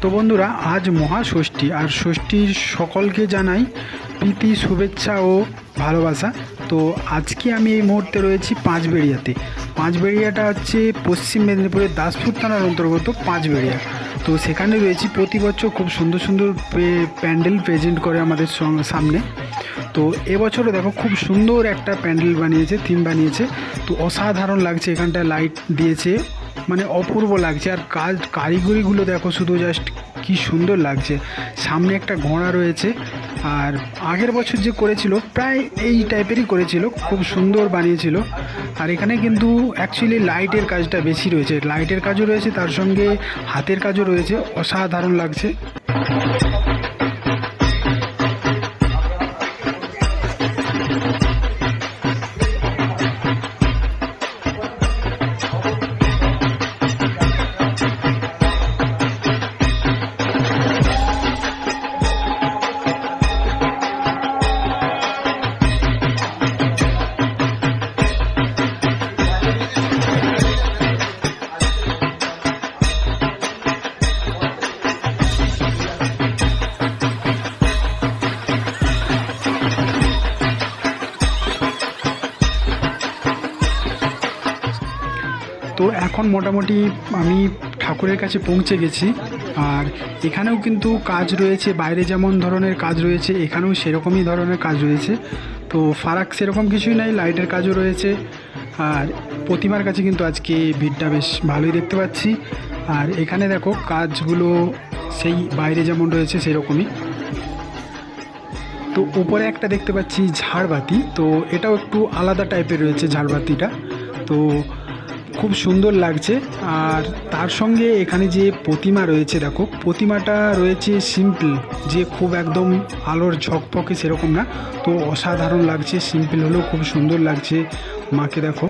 তো বন্ধুরা, আজ মহাষষ্ঠী, আর ষষ্ঠীর সকলকে জানাই প্রীতি, শুভেচ্ছা ও ভালোবাসা। তো আজকে আমি এই মুহূর্তে রয়েছি পাঁচবেড়িয়াতে। পাঁচবেড়িয়াটা হচ্ছে পশ্চিম মেদিনীপুরের দাসপুর থানার অন্তর্গত পাঁচবেড়িয়া। তো সেখানে রয়েছি প্রতি বছর খুব সুন্দর সুন্দর প্যান্ডেল প্রেজেন্ট করে আমাদের সামনে। তো এবছরও দেখো খুব সুন্দর একটা প্যান্ডেল বানিয়েছে, থিম বানিয়েছে। তো অসাধারণ লাগছে এখানটায় লাইট দিয়েছে। মানে অপূর্ব লাগছে। আর কাজ, কারিগরিগুলো দেখো শুধু জাস্ট কি সুন্দর লাগছে। সামনে একটা ঘোড়া রয়েছে। আর আগের বছর যে করেছিল, প্রায় এই টাইপেরই করেছিল। খুব সুন্দর বানিয়েছিল। আর এখানে কিন্তু অ্যাকচুয়ালি লাইটের কাজটা বেশি রয়েছে। লাইটের কাজও রয়েছে, তার সঙ্গে হাতের কাজও রয়েছে। অসাধারণ লাগছে। তো এখন মোটামুটি আমি ঠাকুরের কাছে পৌঁছে গেছি। আর এখানেও কিন্তু কাজ রয়েছে, বাইরে যেমন ধরনের কাজ রয়েছে, এখানেও সেরকমই ধরনের কাজ রয়েছে। তো ফারাক সেরকম কিছুই নাই, লাইটের কাজও রয়েছে। আর প্রতিমার কাছে কিন্তু আজকে ভিড়টা বেশ ভালোই দেখতে পাচ্ছি। আর এখানে দেখো কাজগুলো সেই বাইরে যেমন রয়েছে সেরকমই। তো উপরে একটা দেখতে পাচ্ছি ঝাড়বাতি, তো এটাও একটু আলাদা টাইপের রয়েছে ঝাড়বাতিটা। তো খুব সুন্দর লাগছে। আর তার সঙ্গে এখানে যে প্রতিমা রয়েছে, দেখো, প্রতিমাটা রয়েছে সিম্পল যে খুব একদম আলোর ঝকপকে সেরকম না। তো অসাধারণ লাগছে সিম্পল হলেও খুব সুন্দর লাগছে। মাকে দেখো।